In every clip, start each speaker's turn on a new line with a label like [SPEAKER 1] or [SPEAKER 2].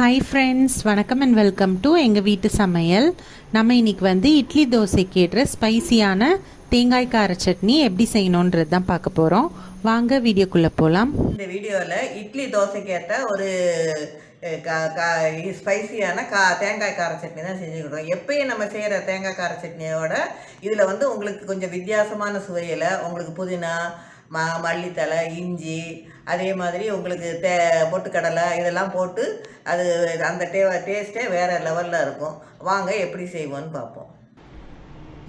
[SPEAKER 1] Hi friends வணக்கம் and welcome to எங்கள் வீட்டு சமையல். நம்ம இன்னைக்கு வந்து இட்லி தோசைக்கு ஏற்ற ஸ்பைசியான தேங்காய் கார சட்னி எப்படி செய்யணுன்றது தான் பார்க்க போகிறோம் வாங்க வீடியோக்குள்ளே போகலாம்
[SPEAKER 2] இந்த வீடியோவில் இட்லி தோசைக்கு ஏற்ற ஒரு கா- ஸ்பைசியான கா தேங்காய் கார சட்னி தான் செஞ்சுக்கிட்டோம் எப்பயும் நம்ம செய்கிற தேங்காய் கார சட்னியோட இதில் வந்து உங்களுக்கு கொஞ்சம் வித்தியாசமான சுவையில் உங்களுக்கு புதினா ம மல்லித்தழை இஞ்சி அதே மாதிரி உங்களுக்கு தே பொட்டுக்கடலை இதெல்லாம் போட்டு அது அந்த டே டேஸ்ட்டே வேறு லெவலில் இருக்கும். வாங்க எப்படி செய்வோன்னு பார்ப்போம்.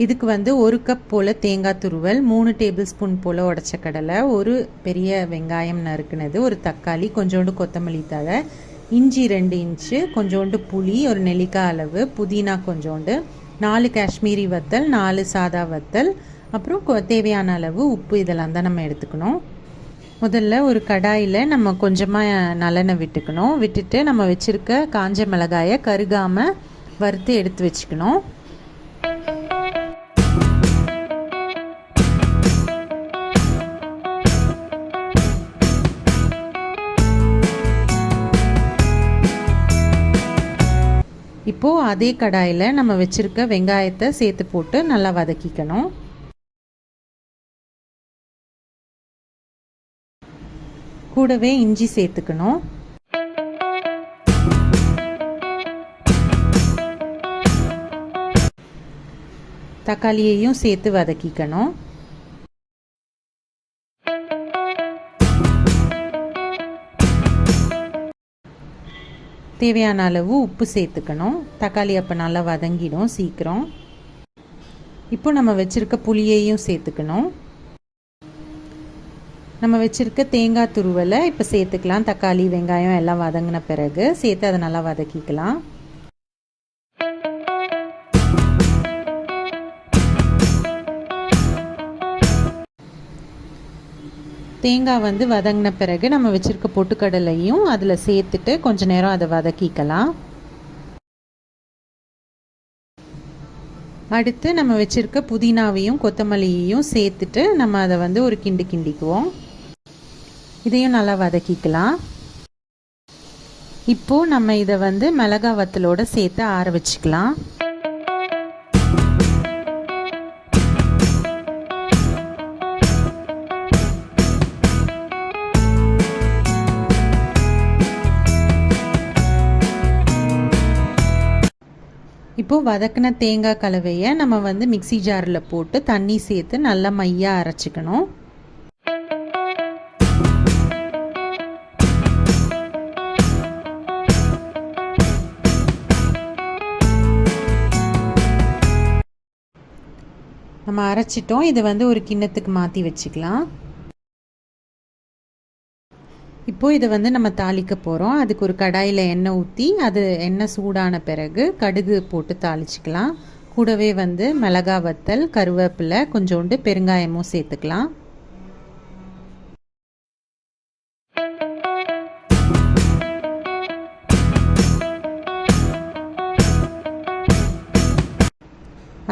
[SPEAKER 1] இதுக்கு வந்து ஒரு கப் போல் தேங்காய் துருவல் மூணு டேபிள் ஸ்பூன் போல் உடச்ச கடலை ஒரு பெரிய வெங்காயம் நறுக்குனது ஒரு தக்காளி கொஞ்சோண்டு கொத்தமல்லி தழை இஞ்சி ரெண்டு இன்ச்சு கொஞ்சோண்டு புளி ஒரு நெல்லிக்காய் அளவு புதினா கொஞ்சோண்டு நாலு காஷ்மீரி வத்தல் நாலு சாதா வத்தல் அப்புறம் தேவையான அளவு உப்பு இதெல்லாம் தான் நம்ம எடுத்துக்கணும். முதல்ல ஒரு கடாயில் நம்ம கொஞ்சமாக நல்லெண்ணெய் விட்டுக்கணும். விட்டுட்டு நம்ம வச்சுருக்க காஞ்ச மிளகாயை கருகாமல் வறுத்து எடுத்து வச்சுக்கணும். இப்போது அதே கடாயில் நம்ம வச்சுருக்க வெங்காயத்தை சேர்த்து போட்டு நல்லா வதக்கிக்கணும். கூடவே இஞ்சி சேர்த்துக்கணும். தக்காளியையும் சேர்த்து வதக்கிக்கணும். தேவையான அளவு உப்பு சேர்த்துக்கணும். தக்காளி அப்போ நல்லா வதங்கிடும் சீக்கிரம். இப்போ நம்ம வச்சுருக்க புளியையும் சேர்த்துக்கணும். நம்ம வச்சுருக்க தேங்காய் துருவலை இப்போ சேர்த்துக்கலாம். தக்காளி வெங்காயம் எல்லாம் வதங்கின பிறகு சேர்த்து அதை நல்லா வதக்கிக்கலாம். தேங்காய் வந்து வதங்கின பிறகு நம்ம வச்சுருக்க பொட்டுக்கடலையும் அதில் சேர்த்துட்டு கொஞ்ச நேரம் அதை வதக்கிக்கலாம். அடுத்து நம்ம வச்சுருக்க புதினாவையும் கொத்தமல்லியையும் சேர்த்துட்டு நம்ம அதை வந்து ஒரு கிண்டு கிண்டிக்குவோம். இதையும் நல்லா வதக்கிக்கலாம். இப்போது நம்ம இதை வந்து மிளகா வத்தலோட சேர்த்து ஆற வச்சுக்கலாம். இப்போது வதக்கின தேங்காய் கலவையை நம்ம வந்து மிக்ஸி ஜாரில் போட்டு தண்ணி சேர்த்து நல்லா மையாக அரைச்சிக்கணும். நம்ம அரைச்சிட்டோம். இதை வந்து ஒரு கிண்ணத்துக்கு மாற்றி வச்சுக்கலாம். இப்போது இதை வந்து நம்ம தாளிக்க போகிறோம் அதுக்கு ஒரு கடாயில் எண்ணெய் ஊற்றி அது எண்ணெய் சூடான பிறகு கடுகு போட்டு தாளிச்சிக்கலாம். கூடவே வந்து மிளகா வத்தல் கருவேப்பிலை கொஞ்சோண்டு பெருங்காயமும் சேர்த்துக்கலாம்.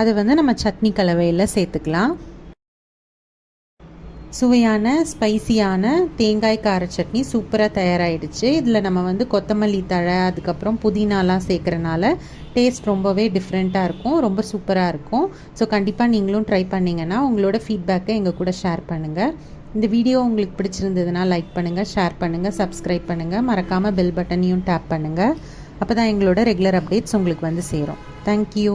[SPEAKER 1] அதை வந்து நம்ம சட்னி கலவையில் சேர்த்துக்கலாம். சுவையான ஸ்பைசியான தேங்காய் கார சட்னி சூப்பராக தயாராகிடுச்சு இதில் நம்ம வந்து கொத்தமல்லி தழை அதுக்கப்புறம் புதினாலாம் சேர்க்குறனால டேஸ்ட் ரொம்பவே டிஃப்ரெண்ட்டாக இருக்கும் ரொம்ப சூப்பராக இருக்கும். ஸோ கண்டிப்பாக நீங்களும் ட்ரை பண்ணிங்கன்னா உங்களோட ஃபீட்பேக்கை எங்கள் கூட ஷேர் பண்ணுங்கள் இந்த வீடியோ உங்களுக்கு பிடிச்சிருந்ததுன்னா லைக் பண்ணுங்கள் ஷேர் பண்ணுங்கள் சப்ஸ்கிரைப் பண்ணுங்கள் மறக்காமல் பெல் பட்டனையும் டேப் பண்ணுங்கள் அப்போ தான் எங்களோட ரெகுலர் அப்டேட்ஸ் உங்களுக்கு வந்து சேரும். தேங்க்யூ